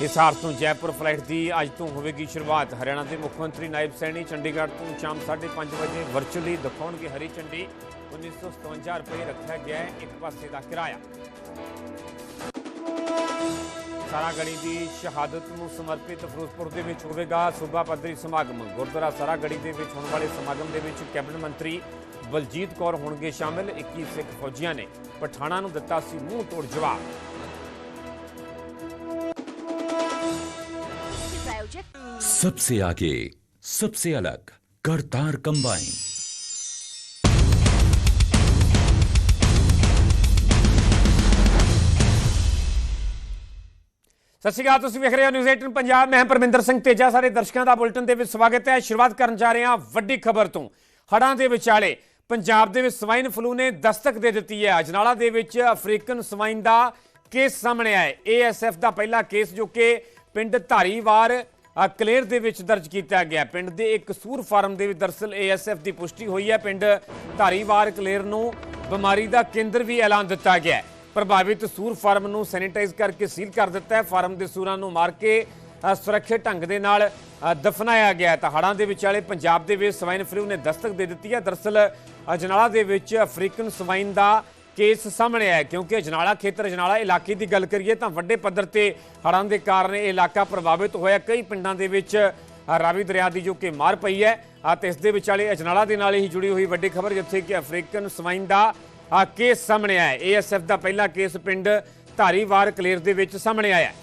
ਹਿਸਾਰ ਤੋਂ ਜੈਪੁਰ ਫਲਾਈਟ ਦੀ ਅੱਜ ਤੋਂ ਹੋਵੇਗੀ ਸ਼ੁਰੂਆਤ। ਹਰਿਆਣਾ ਦੇ ਮੁੱਖ ਮੰਤਰੀ ਨਾਇਬ ਸੈਣੀ ਚੰਡੀਗੜ੍ਹ ਤੋਂ ਸ਼ਾਮ 5:30 ਵਜੇ ਵਰਚੁਅਲੀ ਦਿਖਾਉਣਗੇ ਹਰੀ ਝੰਡੀ। 1957 ਰੁਪਏ ਰੱਖਿਆ ਗਿਆ ਇੱਕ ਪਾਸੇ ਦਾ ਕਿਰਾਇਆ। ਸਾਰਾਗੜੀ ਦੀ ਸ਼ਹਾਦਤ ਨੂੰ ਸਮਰਪਿਤ ਫਿਰੋਜ਼ਪੁਰ ਦੇ ਵਿੱਚ ਹੋਵੇਗਾ ਸੂਬਾ ਪੱਧਰੀ ਸਮਾਗਮ। ਗੁਰਦੁਆਰਾ ਸਾਰਾਗੜੀ ਦੇ ਵਿੱਚ ਹੋਣ ਵਾਲੇ ਸਮਾਗਮ ਦੇ ਵਿੱਚ ਕੈਬਨਿਟ ਮੰਤਰੀ ਬਲਜੀਤ ਕੌਰ ਹੋਣਗੇ ਸ਼ਾਮਿਲ। 21 ਸਿੱਖ ਫੌਜੀਆਂ ਨੇ ਪਠਾਣਾ ਨੂੰ ਦਿੱਤਾ ਸੀ ਮੂੰਹ ਤੋੜ ਜਵਾਬ। सबसे आगे सबसे अलग करतार कंबाइन ਸਤਿ ਸ਼੍ਰੀ ਅਕਾਲ ਤੁਸੀਂ ਵੇਖ ਰਹੇ ਹੋ ਨਿਊਜ਼ 18 ਪੰਜਾਬ ਮੈਂ ਹਾਂ ਪਰਮਿੰਦਰ ਸਿੰਘ ਤੇਜਾ ਸਾਰੇ ਦਰਸ਼ਕਾਂ ਦਾ ਬੁਲਟਨ ਦੇ ਵਿੱਚ ਸਵਾਗਤ ਹੈ ਸ਼ੁਰੂਆਤ ਕਰਨ ਜਾ ਰਹੇ ਹਾਂ ਵੱਡੀ ਖਬਰ ਤੋਂ ਹੜ੍ਹਾਂ ਦੇ ਵਿਚਾਲੇ ਪੰਜਾਬ ਦੇ ਵਿੱਚ ਸਵਾਈਨ ਫਲੂ ਨੇ ਦਸਤਕ ਦੇ ਦਿੱਤੀ ਹੈ ਅਜਨਾਲਾ ਦੇ ਵਿੱਚ ਅਫਰੀਕਨ ਸਵਾਈਨ ਦਾ ਕੇਸ ਸਾਹਮਣੇ ਆਇਆ ਏਐਸਐਫ ਦਾ ਪਹਿਲਾ ਕੇਸ ਜੋ ਕਿ ਪਿੰਡ ਧਾਰੀਵਾਰ ਅ, ਕਲੇਰ ਦੇ ਵਿੱਚ ਦਰਜ ਕੀਤਾ ਗਿਆ। ਪਿੰਡ ਦੇ ਇੱਕ ਸੂਰ ਫਾਰਮ ਦੇ ਵਿੱਚ ਦਰਸਲ ਏਐਸਐਫ ਦੀ ਪੁਸ਼ਟੀ ਹੋਈ ਹੈ। ਪਿੰਡ ਧਾਰੀਵਾਰ ਕਲੇਰ ਨੂੰ ਬਿਮਾਰੀ ਦਾ ਕੇਂਦਰ ਵੀ ਐਲਾਨ ਦਿੱਤਾ ਗਿਆ ਹੈ। ਪ੍ਰਭਾਵਿਤ ਸੂਰ ਫਾਰਮ ਨੂੰ ਸੈਨੀਟਾਈਜ਼ ਕਰਕੇ ਸੀਲ ਕਰ ਦਿੱਤਾ ਹੈ। ਫਾਰਮ ਦੇ ਸੂਰਾਂ ਨੂੰ ਮਾਰ ਕੇ ਸੁਰੱਖਿਅਤ ਢੰਗ ਦੇ ਨਾਲ ਦਫਨਾਇਆ ਗਿਆ ਤਾਂ ਹੜ੍ਹਾਂ ਦੇ ਵਿਚਾਲੇ ਪੰਜਾਬ ਦੇ ਵਿੱਚ ਸਵਾਈਨ ਫਲੂ ਨੇ ਦਸਤਕ ਦੇ ਦਿੱਤੀ ਹੈ। ਦਰਸਲ ਅਜਨਾਲਾ ਦੇ ਵਿੱਚ ਅਫਰੀਕਨ ਸਵਾਈਨ ਦਾ ਕੇਸ ਸਾਹਮਣੇ ਆਇਆ ਹੈ ਕਿਉਂਕਿ ਅਜਨਾਲਾ ਖੇਤਰ ਅਜਨਾਲਾ ਇਲਾਕੇ ਦੀ ਗੱਲ ਕਰੀਏ ਤਾਂ ਵੱਡੇ ਪੱਧਰ ਤੇ ਹੜ੍ਹਾਂ ਦੇ ਕਾਰਨ ਇਹ ਇਲਾਕਾ ਪ੍ਰਭਾਵਿਤ ਹੋਇਆ ਕਈ ਪਿੰਡਾਂ ਦੇ ਵਿੱਚ ਅ, ਰਾਵੀ ਦਰਿਆ ਦੀ ਜੋ ਕਿ ਮਾਰ ਪਈ ਹੈ ਆ ਤੇ ਇਸ ਦੇ ਵਿਚਾਲੇ ਅਜਨਾਲਾ ਦੇ ਨਾਲ ਹੀ ਜੁੜੀ ਹੋਈ ਵੱਡੀ ਖਬਰ ਜਿੱਥੇ ਕਿ ਅਫਰੀਕਨ ਸਵਾਈਨ ਦਾ ਆ ਕੇਸ ਸਾਹਮਣੇ ਆਇਆ ਏਐਸਐਫ ਦਾ ਪਹਿਲਾ ਕੇਸ ਪਿੰਡ ਧਾਰੀਵਾਰ ਕਲੇਰ ਦੇ ਵਿੱਚ ਸਾਹਮਣੇ ਆਇਆ ਹੈ।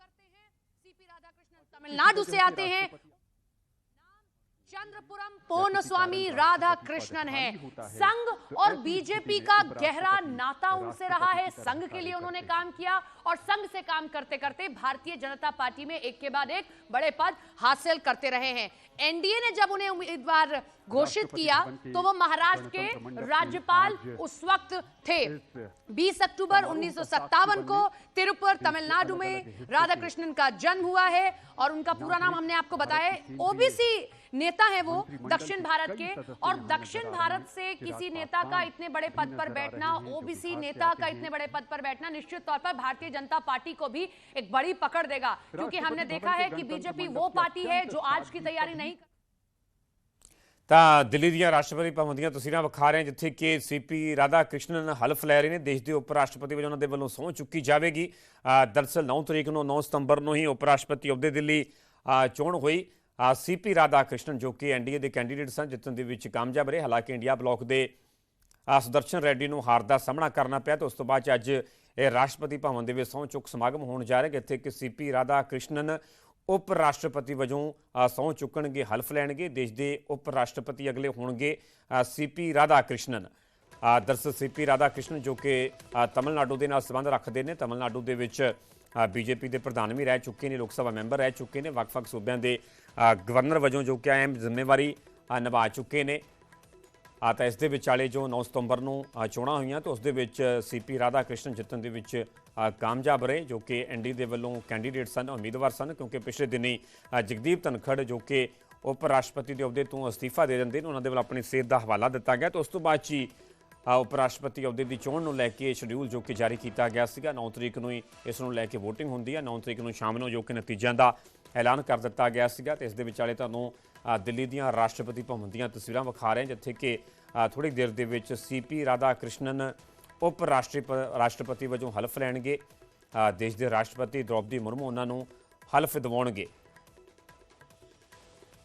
करते हैं सीपी राधाकृष्णन तमिलनाडु से आते हैं चंद्रपुरम पूर्ण स्वामी राधा कृष्णन है। संघ और बीजेपी का गहरा नाता उनसे रहा है संघ के लिए उन्होंने काम किया और संघ से काम करते करते भारतीय जनता पार्टी में एक के बाद एक बड़े पद हासिल करते रहे हैं। एनडीए ने जब उन्हें उम्मीदवार घोषित किया तो वो महाराष्ट्र के राज्यपाल उस वक्त थे। 20 अक्टूबर उन्नीस सौ सत्तावन को तिरुपुर तमिलनाडु में राधाकृष्णन का जन्म हुआ है और उनका पूरा नाम हमने आपको बताया ओबीसी नेता है वो दक्षिण भारत के और दक्षिण भारत से किसी नेता का इतने बड़े पद पर बैठना ओबीसी नेता का इतने बड़े पद पर बैठना निश्चित तौर पर भारतीय जनता पार्टी को भी एक बड़ी पकड़ देगा क्योंकि हमने देखा है कि बीजेपी वो पार्टी है जो आज की तैयारी नहीं ਤਾਂ ਦਿੱਲੀ ਦੀਆਂ ਰਾਸ਼ਟਰਪਤੀ ਭਵਨ ਦੀਆਂ ਤਸਵੀਰਾਂ ਵਿਖਾ ਰਹੇ ਹਾਂ ਜਿੱਥੇ ਕਿ ਸੀਪੀ ਰਾਧਾ ਕ੍ਰਿਸ਼ਨਨ ਹਲਫ ਲੈ ਰਹੇ ਨੇ ਦੇਸ਼ ਦੇ ਉਪ ਰਾਸ਼ਟਰਪਤੀ ਵਜੋਂ ਉਹਨਾਂ ਦੇ ਵੱਲੋਂ ਸਹੁੰ ਚੁੱਕੀ ਜਾਵੇਗੀ ਅ, ਦਰਅਸਲ 9 ਤਰੀਕ ਨੂੰ 9 ਸਤੰਬਰ ਨੂੰ ਹੀ ਉਪ ਰਾਸ਼ਟਰਪਤੀ ਅਹੁਦੇ ਦੇ ਲਈ ਅ, ਚੋਣ ਹੋਈ ਅ, ਸੀਪੀ ਰਾਧਾ ਕ੍ਰਿਸ਼ਨ ਜੋ ਕਿ ਐਨਡੀਏ ਦੇ ਕੈਂਡੀਡੇਟ ਸਨ ਜਿੱਤਣ ਦੇ ਵਿੱਚ ਕਾਮਯਾਬ ਰਹੇ। ਹਾਲਾਂਕਿ ਇੰਡੀਆ ਬਲਾਕ ਦੇ ਸੁਦਰਸ਼ਨ ਰੈਡੀ ਨੂੰ ਹਾਰ ਦਾ ਸਾਹਮਣਾ ਕਰਨਾ ਪਿਆ ਤੇ ਉਸ ਤੋਂ ਬਾਅਦ 'ਚ ਅੱਜ ਇਹ ਰਾਸ਼ਟਰਪਤੀ ਭਵਨ ਦੇ ਵਿੱਚ ਸਹੁੰ ਚੁੱਕ ਸਮਾਗਮ ਹੋਣ ਜਾ ਰਿਹਾ ਜਿੱਥੇ ਕਿ ਸੀਪੀ ਰਾਧਾ ਕ੍ਰਿਸ਼ਨਨ ਉਪ ਰਾਸ਼ਟਰਪਤੀ ਵਜੋਂ ਸਹੁੰ ਚੁੱਕਣਗੇ ਹਲਫ ਲੈਣਗੇ। ਦੇਸ਼ ਦੇ ਉਪ ਰਾਸ਼ਟਰਪਤੀ ਅਗਲੇ ਹੋਣਗੇ ਅ, ਸੀਪੀ ਰਾਧਾ ਕ੍ਰਿਸ਼ਨਨ ਅ, ਦਰਅਸਲ ਸੀਪੀ ਰਾਧਾ ਕ੍ਰਿਸ਼ਨ ਜੋ ਕਿ ਅ, ਤਮਿਲਨਾਡੂ ਦੇ ਨਾਲ ਸੰਬੰਧ ਰੱਖਦੇ ਨੇ। ਤਮਿਲਨਾਡੂ ਦੇ ਵਿੱਚ ਬੀਜੇਪੀ ਦੇ ਪ੍ਰਧਾਨ ਵੀ ਰਹਿ ਚੁੱਕੇ ਨੇ ਲੋਕ ਸਭਾ ਮੈਂਬਰ ਰਹਿ ਚੁੱਕੇ ਨੇ। ਵੱਖ-ਵੱਖ ਸੂਬਿਆਂ ਦੇ ਗਵਰਨਰ ਵਜੋਂ ਜੋ ਕਿ ਅਹਿਮ ਜ਼ਿੰਮੇਵਾਰੀ ਨਿਭਾ ਚੁੱਕੇ ਨੇ। ਆ ਤਾਂ ਇਸ ਦੇ ਵਿਚਾਲੇ ਜੋ 9 ਸਤੰਬਰ ਨੂੰ ਚੋਣਾਂ ਹੋਈਆਂ ਤਾਂ ਉਸ ਦੇ ਵਿੱਚ ਸੀਪੀ ਰਾਧਾ ਕ੍ਰਿਸ਼ਨ ਜਿੱਤਣ ਦੇ ਵਿੱਚ ਕਾਮਯਾਬ ਰਹੇ ਜੋ ਕਿ ਐਨਡੀ ਦੇ ਵੱਲੋਂ ਕੈਂਡੀਡੇਟ ਸਨ ਉਮੀਦਵਾਰ ਸਨ ਕਿਉਂਕਿ ਪਿਛਲੇ ਦਿਨੀ ਅ, ਜਗਦੀਪ ਧਨਖੜ ਜੋ ਕਿ ਉਪ ਰਾਸ਼ਟਰਪਤੀ ਦੇ ਅਹੁਦੇ ਤੋਂ ਅਸਤੀਫਾ ਦੇ ਦਿੰਦੇ ਨੇ ਉਹਨਾਂ ਦੇ ਵੱਲੋਂ ਆਪਣੀ ਸਿਹਤ ਦਾ ਹਵਾਲਾ ਦਿੱਤਾ ਗਿਆ। ਤਾਂ ਉਸ ਤੋਂ ਬਾਅਦ 'ਚ ਹੀ ਉਪ ਰਾਸ਼ਟਰਪਤੀ ਅਹੁਦੇ ਦੀ ਚੋਣ ਨੂੰ ਲੈ ਕੇ ਸ਼ਡਿਊਲ ਜੋ ਕਿ ਜਾਰੀ ਕੀਤਾ ਗਿਆ ਸੀਗਾ 9 ਤਰੀਕ ਨੂੰ ਹੀ ਇਸ ਨੂੰ ਲੈ ਕੇ VOTING ਹੁੰਦੀ ਹੈ 9 ਤਰੀਕ ਨੂੰ ਸ਼ਾਮ ਨੂੰ ਜੋ ਕਿ ਨਤੀਜਿਆਂ ਦਾ ਐਲਾਨ ਕਰ ਦਿੱਤਾ ਗਿਆ ਸੀਗਾ ਤੇ ਇਸ ਦੇ ਵਿਚਾਲੇ ਤੁਹਾਨੂੰ ਦਿੱਲੀ ਦੀਆਂ ਰਾਸ਼ਟਰਪਤੀ ਭਵਨ ਦੀਆਂ ਤਸਵੀਰਾਂ ਵਿਖਾ ਰਹੇ ਜਿੱਥੇ ਕਿ ਥੋੜੀ ਦੇਰ ਦੇ ਵਿੱਚ ਸੀਪੀ ਰਾਧਾ ਕ੍ਰਿਸ਼ਨਨ ਉਪ ਰਾਸ਼ਟਰੀ- ਰਾਸ਼ਟਰਪਤੀ ਵਜੋਂ ਹਲਫ ਲੈਣਗੇ। ਦੇਸ਼ ਦੇ ਰਾਸ਼ਟਰਪਤੀ ਦ੍ਰੋਪਦੀ ਮੁਰਮੂ ਉਹਨਾਂ ਨੂੰ ਹਲਫ ਦਿਵਾਉਣਗੇ।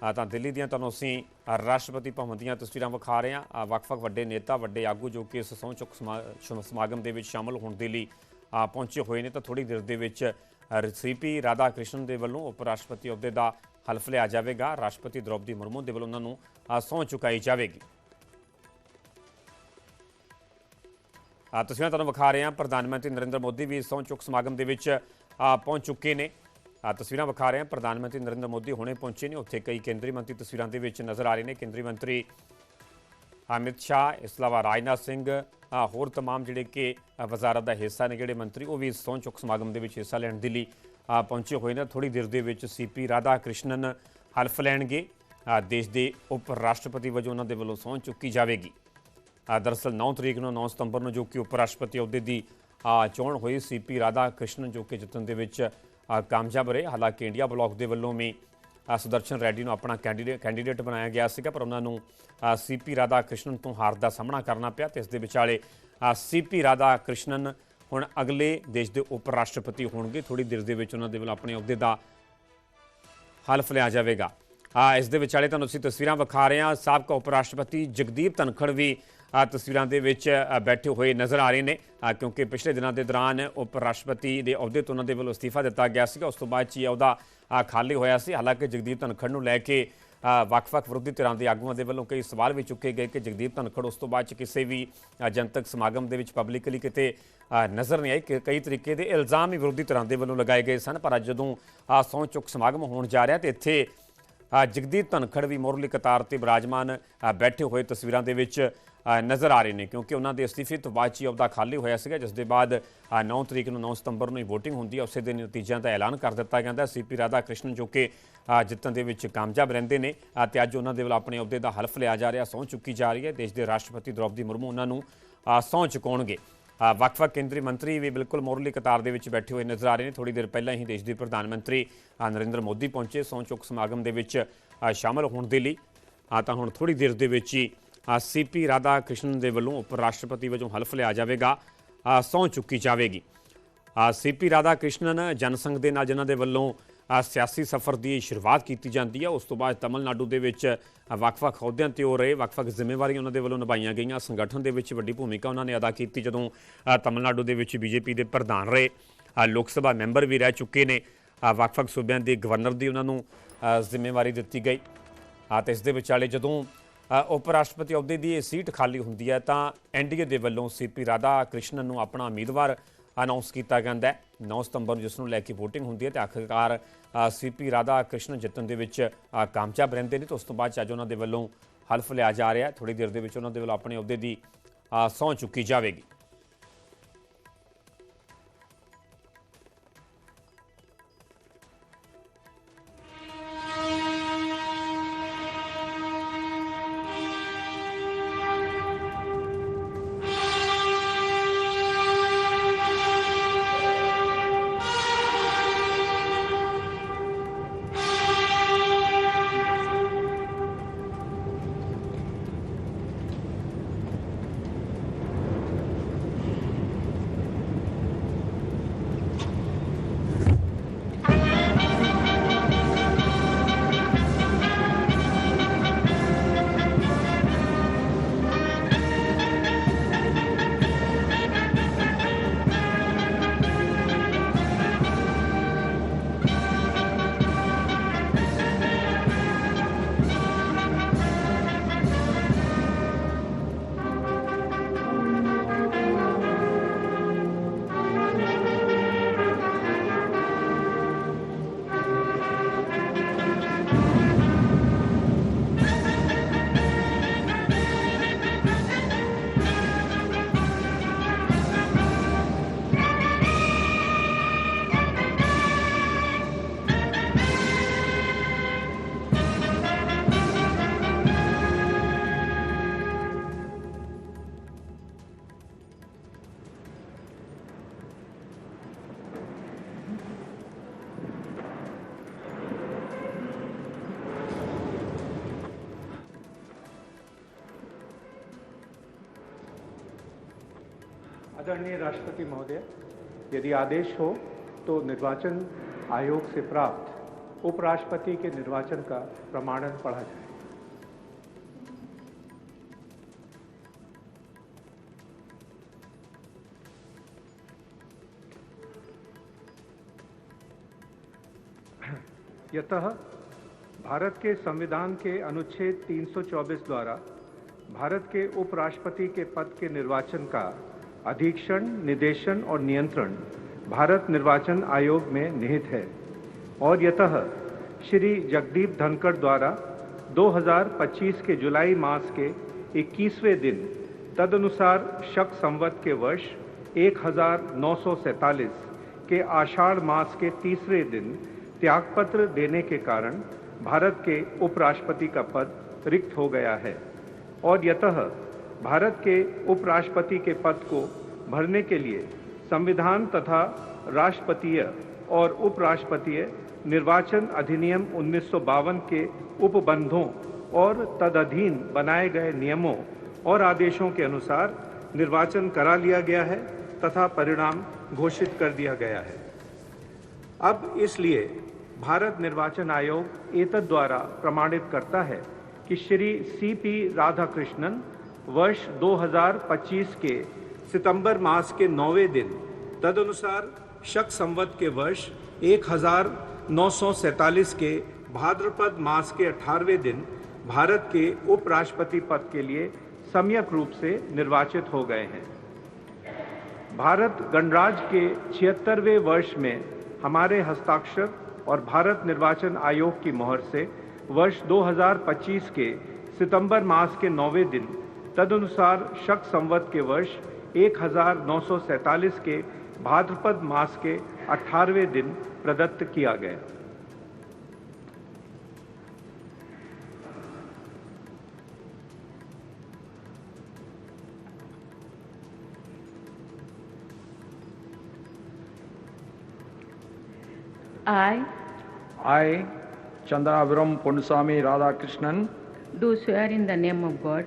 ਤਾਂ ਦਿੱਲੀ ਦੀਆਂ ਤੁਹਾਨੂੰ ਅਸੀਂ ਰਾਸ਼ਟਰਪਤੀ ਭਵਨ ਦੀਆਂ ਤਸਵੀਰਾਂ ਵਿਖਾ ਰਹੇ ਹਾਂ। ਵੱਖ-ਵੱਖ ਵੱਡੇ ਨੇਤਾ ਵੱਡੇ ਆਗੂ ਜੋ ਕਿ ਇਸ ਸਹੁੰ ਚੁੱਕ ਸਮਾ- ਸਮਾਗਮ ਦੇ ਵਿੱਚ ਸ਼ਾਮਲ ਹੋਣ ਦੇ ਲਈ ਪਹੁੰਚੇ ਹੋਏ ਨੇ ਤਾਂ ਥੋੜੀ ਦੇਰ ਦੇ ਵਿੱਚ ਅ, ਸੀਪੀ ਰਾਧਾ ਕ੍ਰਿਸ਼ਨ ਦੇ ਵੱਲੋਂ ਉਪ ਰਾਸ਼ਟਰਪਤੀ ਅਹੁਦੇ ਦਾ ਹਲਫ ਲਿਆ ਜਾਵੇਗਾ। ਰਾਸ਼ਟਰਪਤੀ ਦ੍ਰੋਪਦੀ ਮੁਰਮੂ ਦੇ ਵੱਲੋਂ ਉਹਨਾਂ ਨੂੰ ਸਹੁੰ ਚੁਕਾਈ ਜਾਵੇਗੀ। ਤਸਵੀਰਾਂ ਤੁਹਾਨੂੰ ਵਿਖਾ ਰਹੇ ਹਾਂ। ਪ੍ਰਧਾਨ ਮੰਤਰੀ ਨਰਿੰਦਰ ਮੋਦੀ ਵੀ ਸਹੁੰ ਚੁੱਕ ਸਮਾਗਮ ਦੇ ਵਿੱਚ ਪਹੁੰਚ ਚੁੱਕੇ ਨੇ। ਆ ਤਸਵੀਰਾਂ ਵਿਖਾ ਰਹੇ ਹਾਂ ਪ੍ਰਧਾਨ ਮੰਤਰੀ ਨਰਿੰਦਰ ਮੋਦੀ ਹੁਣੇ ਪਹੁੰਚੇ ਨੇ ਉੱਥੇ ਕਈ ਕੇਂਦਰੀ ਮੰਤਰੀ ਤਸਵੀਰਾਂ ਦੇ ਵਿੱਚ ਨਜ਼ਰ ਆ ਰਹੇ ਨੇ ਕੇਂਦਰੀ ਮੰਤਰੀ ਅਮਿਤ ਸ਼ਾਹ ਇਸ ਤੋਂ ਇਲਾਵਾ ਰਾਜਨਾਥ ਸਿੰਘ ਆ, ਹੋਰ तमाम ਜਿਹੜੇ ਕਿ ਅ, ਵਜ਼ਾਰਤ ਦਾ ਹਿੱਸਾ ਨੇ ਜਿਹੜੇ ਮੰਤਰੀ ਉਹ ਵੀ ਇਸ ਸਹੁੰ ਚੁੱਕ ਸਮਾਗਮ ਦੇ ਵਿੱਚ ਹਿੱਸਾ ਲੈਣ ਦੇ ਲਈ ਆ, ਪਹੁੰਚੇ ਹੋਏ ਨੇ ਥੋੜੀ ਦੇਰ ਦੇ ਵਿੱਚ ਸੀਪੀ ਰਾਧਾ ਕ੍ਰਿਸ਼ਨਨ ਹਲਫ ਲੈਣਗੇ ਆ, ਦੇਸ਼ ਦੇ ਉਪ ਰਾਸ਼ਟਰਪਤੀ ਵਜੋਂ ਉਹਨਾਂ ਦੇ ਵੱਲੋਂ ਸਹੁੰ ਚੁੱਕੀ ਜਾਵੇਗੀ ਆ, ਦਰਅਸਲ 9 ਤਰੀਕ ਨੂੰ 9 ਸਤੰਬਰ ਨੂੰ ਜੋ ਕਿ ਉਪ ਰਾਸ਼ਟਰਪਤੀ ਅਹੁਦੇ ਦੀ ਅ, ਚੋਣ ਹੋਈ ਸੀਪੀ ਰਾਧਾ ਕ੍ਰਿਸ਼ਨ ਜੋ ਕਿ ਜਿੱਤਣ ਦੇ ਵਿੱਚ ਅ, ਕਾਮਯਾਬ ਰਹੇ। ਹਾਲਾਂਕਿ ਇੰਡੀਆ ਬਲਾਕ ਦੇ ਵੱਲੋਂ ਵੀ ਸੁਦਰਸ਼ਨ ਰੈਡੀ ਨੂੰ ਆਪਣਾ ਕੈਂਡੀਡੇਟ ਕੈਂਡੀਡੇਟ ਬਣਾਇਆ ਗਿਆ ਸੀਗਾ, ਪਰ ਉਹਨਾਂ ਨੂੰ ਸੀਪੀ ਰਾਧਾ ਕ੍ਰਿਸ਼ਨਨ ਤੋਂ ਹਾਰ ਦਾ ਸਾਹਮਣਾ ਕਰਨਾ ਪਿਆ ਤੇ ਇਸ ਦੇ ਵਿਚਾਲੇ ਸੀਪੀ ਰਾਧਾ ਕ੍ਰਿਸ਼ਨਨ ਹੁਣ ਅਗਲੇ ਦੇਸ਼ ਦੇ ਉਪ ਰਾਸ਼ਟਰਪਤੀ ਹੋਣਗੇ। ਥੋੜੀ ਦੇਰ ਦੇ ਵਿੱਚ ਉਹਨਾਂ ਦੇ ਵੱਲੋਂ ਆਪਣੇ ਅਹੁਦੇ ਦਾ ਹਲਫ ਲਿਆ ਜਾਵੇਗਾ। ਆ ਇਸ ਦੇ ਵਿਚਾਲੇ ਤੁਹਾਨੂੰ ਅਸੀਂ ਤਸਵੀਰਾਂ ਵਿਖਾ ਰਹੇ ਹਾਂ। ਸਾਬਕਾ ਉਪ ਰਾਸ਼ਟਰਪਤੀ ਜਗਦੀਪ ਧਨਖੜ ਵੀ ਤਸਵੀਰਾਂ ਦੇ ਵਿੱਚ ਬੈਠੇ ਹੋਏ ਨਜ਼ਰ ਆ ਰਹੇ ਨੇ ਕਿਉਂਕਿ ਪਿਛਲੇ ਦਿਨਾਂ ਦੇ ਦੌਰਾਨ ਉਪ ਰਾਸ਼ਟਰਪਤੀ ਦੇ ਅਹੁਦੇ ਤੋਂ ਉਹਨਾਂ ਦੇ ਵੱਲੋਂ ਅਸਤੀਫਾ ਦਿੱਤਾ ਗਿਆ ਸੀਗਾ। ਉਸ ਤੋਂ ਬਾਅਦ 'ਚ ਇਹ ਅਹੁਦਾ ਖਾਲੀ ਹੋਇਆ ਸੀ। ਹਾਲਾਂਕਿ ਜਗਦੀਪ ਧਨਖੜ ਨੂੰ ਲੈ ਕੇ ਵੱਖ-ਵੱਖ ਵਿਰੋਧੀ ਧਿਰਾਂ ਦੇ ਆਗੂਆਂ ਦੇ ਵੱਲੋਂ ਕਈ ਸਵਾਲ ਵੀ ਚੁੱਕੇ ਗਏ ਕਿ ਜਗਦੀਪ ਧਨਖੜ ਉਸ ਤੋਂ ਬਾਅਦ 'ਚ ਕਿਸੇ ਵੀ ਜਨਤਕ ਸਮਾਗਮ ਦੇ ਵਿੱਚ ਪਬਲਿਕਲੀ ਕਿਤੇ ਨਜ਼ਰ ਨਹੀਂ ਆਈ। ਕਿ, ਕਈ ਤਰੀਕੇ ਦੇ ਇਲਜ਼ਾਮ ਹੀ ਵਿਰੋਧੀ ਧਿਰਾਂ ਦੇ ਵੱਲੋਂ ਲਗਾਏ ਗਏ ਸਨ, ਪਰ ਅੱਜ ਜਦੋਂ ਆ ਸਹੁੰ ਚੁੱਕ ਸਮਾਗਮ ਹੋਣ ਜਾ ਰਿਹਾ ਤੇ ਇੱਥੇ ਜਗਦੀਪ ਧਨਖੜ ਵੀ ਮੋਰਲੀ ਕਤਾਰ ਤੇ ਬਿਰਾਜਮਾਨ ਬੈਠੇ ਹੋਏ ਤਸਵੀਰਾਂ ਦੇ ਵਿੱਚ ਨਜ਼ਰ ਆ ਰਹੇ ਨੇ ਕਿਉਂਕਿ ਉਹਨਾਂ ਦੇ ਅਸਤੀਫੇ ਤੋਂ ਬਾਅਦ ਚੀ ਅਹੁਦਾ ਖਾਲੀ ਹੋਇਆ ਸੀਗਾ ਜਿਸ ਦੇ ਬਾਅਦ ਅ, 9 ਤਰੀਕ ਨੂੰ 9 ਸਤੰਬਰ ਨੂੰ ਹੀ VOTING ਹੁੰਦੀ ਹੈ। ਉਸੇ ਦਿਨ ਨਤੀਜਿਆਂ ਦਾ ਐਲਾਨ ਕਰ ਦਿੱਤਾ ਜਾਂਦਾ ਸੀਪੀ ਰਾਧਾ ਕ੍ਰਿਸ਼ਨ ਜੋ ਕਿ ਜਿੱਤਣ ਦੇ ਵਿੱਚ ਕਾਮਯਾਬ ਰਹਿੰਦੇ ਨੇ ਅ, ਤੇ ਅੱਜ ਉਹਨਾਂ ਦੇ ਵੱਲੋਂ ਆਪਣੇ ਅਹੁਦੇ ਦਾ ਹਲਫ ਲਿਆ ਜਾ ਰਿਹਾ ਸਹੁੰ ਚੁੱਕੀ ਜਾ ਰਹੀ ਹੈ। ਦੇਸ਼ ਦੇ ਰਾਸ਼ਟਰਪਤੀ ਦ੍ਰੋਪਦੀ ਮੁਰਮੂ ਉਹਨਾਂ ਨੂੰ ਅ, ਸਹੁੰ ਚੁਕਾਉਣਗੇ। ਵੱਖ-ਵੱਖ ਕੇਂਦਰੀ ਮੰਤਰੀ ਵੀ ਬਿਲਕੁਲ ਮੋਰਲੀ ਕਤਾਰ ਦੇ ਵਿੱਚ ਬੈਠੇ ਹੋਏ ਨਜ਼ਰ ਆ ਰਹੇ ਨੇ। ਥੋੜੀ ਦੇਰ ਪਹਿਲਾਂ ਹੀ ਦੇਸ਼ ਦੇ ਪ੍ਰਧਾਨ ਮੰਤਰੀ ਨਰਿੰਦਰ ਮੋਦੀ ਪਹੁੰਚੇ। ਸਹੁੰ ਚੁੱਕ ਸਮਾਗਮ ਦੇ ਵਿੱਚ ਅ, ਸ਼ਾਮਲ ਹੋਣ ਦੇ ਲਈ ਆ ਤਾਂ ਹੁਣ ਥੋੜੀ ਦੇਰ ਦੇ ਵਿੱਚ ਹੀ ਸੀਪੀ ਰਾਧਾ ਕ੍ਰਿਸ਼ਨ ਦੇ ਵੱਲੋਂ ਉਪ ਰਾਸ਼ਟਰਪਤੀ ਵਜੋਂ ਹਲਫ ਲਿਆ ਜਾਵੇਗਾ ਅ, ਸਹੁੰ ਚੁੱਕੀ ਜਾਵੇਗੀ। ਸੀਪੀ ਰਾਧਾ ਕ੍ਰਿਸ਼ਨਨ ਜਨਸੰਘ ਦੇ ਨਾਲ ਜਿਨ੍ਹਾਂ ਦੇ ਵੱਲੋਂ ਸਿਆਸੀ ਸਫ਼ਰ ਦੀ ਸ਼ੁਰੂਆਤ ਕੀਤੀ ਜਾਂਦੀ ਹੈ ਉਸ ਤੋਂ ਬਾਅਦ ਤਮਿਲਨਾਡੂ ਦੇ ਵਿੱਚ ਵੱਖ-ਵੱਖ ਅਹੁਦਿਆਂ ਤੇ ਉਹ ਰਹੇ ਵੱਖ-ਵੱਖ ਜ਼ਿੰਮੇਵਾਰੀਆਂ ਉਹਨਾਂ ਦੇ ਵੱਲੋਂ ਨਿਭਾਈਆਂ ਗਈਆਂ। ਸੰਗਠਨ ਦੇ ਵਿੱਚ ਵੱਡੀ ਭੂਮਿਕਾ ਉਹਨਾਂ ਨੇ ਅਦਾ ਕੀਤੀ ਜਦੋਂ ਅ, ਤਮਿਲਨਾਡੂ ਦੇ ਵਿੱਚ ਬੀਜੇਪੀ ਦੇ ਪ੍ਰਧਾਨ ਰਹੇ। ਲੋਕ ਸਭਾ ਮੈਂਬਰ ਵੀ ਰਹਿ ਚੁੱਕੇ ਨੇ। ਵੱਖ-ਵੱਖ ਸੂਬਿਆਂ ਦੇ ਗਵਰਨਰ ਦੀ ਉਹਨਾਂ ਨੂੰ ਜ਼ਿੰਮੇਵਾਰੀ ਦਿੱਤੀ ਗਈ। ਆ ਤੇ ਇਸ ਦੇ ਵਿਚਾਲੇ ਜਦੋਂ ਉਪ ਰਾਸ਼ਟਰਪਤੀ ਅਹੁਦੇ ਦੀ ਇਹ ਸੀਟ ਖਾਲੀ ਹੁੰਦੀ ਹੈ ਤਾਂ ਐਨਡੀਏ ਦੇ ਵੱਲੋਂ ਸੀਪੀ ਰਾਧਾ ਕ੍ਰਿਸ਼ਨਨ ਨੂੰ ਆਪਣਾ ਉਮੀਦਵਾਰ ਅਨਾਉਂਸ ਕੀਤਾ ਜਾਂਦਾ ਹੈ। 9 ਸਤੰਬਰ ਨੂੰ ਜਿਸ ਨੂੰ ਲੈ ਕੇ VOTING ਹੁੰਦੀ ਹੈ ਤੇ ਆਖਿਰਕਾਰ ਸੀਪੀ ਰਾਧਾ ਕ੍ਰਿਸ਼ਨਨ ਜਿੱਤਣ ਦੇ ਵਿੱਚ ਕਾਮਯਾਬ ਰਹਿੰਦੇ ਨੇ ਤੇ ਉਸ ਤੋਂ ਬਾਅਦ 'ਚ ਅੱਜ ਉਹਨਾਂ ਦੇ ਵੱਲੋਂ ਹਲਫ ਲਿਆ ਜਾ ਰਿਹਾ ਥੋੜੀ ਦੇਰ ਦੇ ਵਿੱਚ ਉਹਨਾਂ ਦੇ ਵੱਲੋਂ ਆਪਣੇ ਅਹੁਦੇ ਦੀ ਅ, ਸਹੁੰ ਚੁੱਕੀ ਜਾਵੇਗੀ। आदरणीय राष्ट्रपति महोदय, यदि आदेश हो तो निर्वाचन आयोग से प्राप्त उपराष्ट्रपति के निर्वाचन का प्रमाणन पढ़ा जाए। यतः भारत के संविधान के अनुच्छेद 324 द्वारा भारत के उपराष्ट्रपति के पद के निर्वाचन का अधीक्षण, निदेशन और नियंत्रण भारत निर्वाचन आयोग में निहित है। और यतः श्री जगदीप धनखड़ द्वारा 2025 के जुलाई मास के 21वें दिन तदनुसार शक संवत के वर्ष 1947 के आषाढ़ मास के तीसरे दिन त्यागपत्र देने के कारण भारत के उपराष्ट्रपति का पद रिक्त हो गया है। और यतः भारत के उपराष्ट्रपति के पद को भरने के लिए संविधान तथा राष्ट्रपतीय और उपराष्ट्रपतीय निर्वाचन अधिनियम उन्नीस सौ बावन के उपबंधों और तदधीन बनाए गए नियमों और आदेशों के अनुसार निर्वाचन करा लिया गया है तथा परिणाम घोषित कर दिया गया है। अब इसलिए भारत निर्वाचन आयोग एतद द्वारा प्रमाणित करता है कि श्री सी पी राधाकृष्णन वर्ष 2025 के सितंबर मास के नौवें दिन, तदनुसार शक संवत के वर्ष 1947 के भाद्रपद मास के 18वें दिन भारत के उपराष्ट्रपति पद के लिए सम्यक रूप से निर्वाचित हो गए हैं। भारत गणराज्य के छिहत्तरवें वर्ष में हमारे हस्ताक्षर और भारत निर्वाचन आयोग की मोहर से वर्ष 2025 के सितंबर मास के नौवें दिन तदनुसार शक संवत के वर्ष 1947 के भाद्रपद मास के 18वें दिन प्रदत्त किया गया I I, Chandra Chandraviram Ponnusamy Radhakrishnan, do swear in the name of God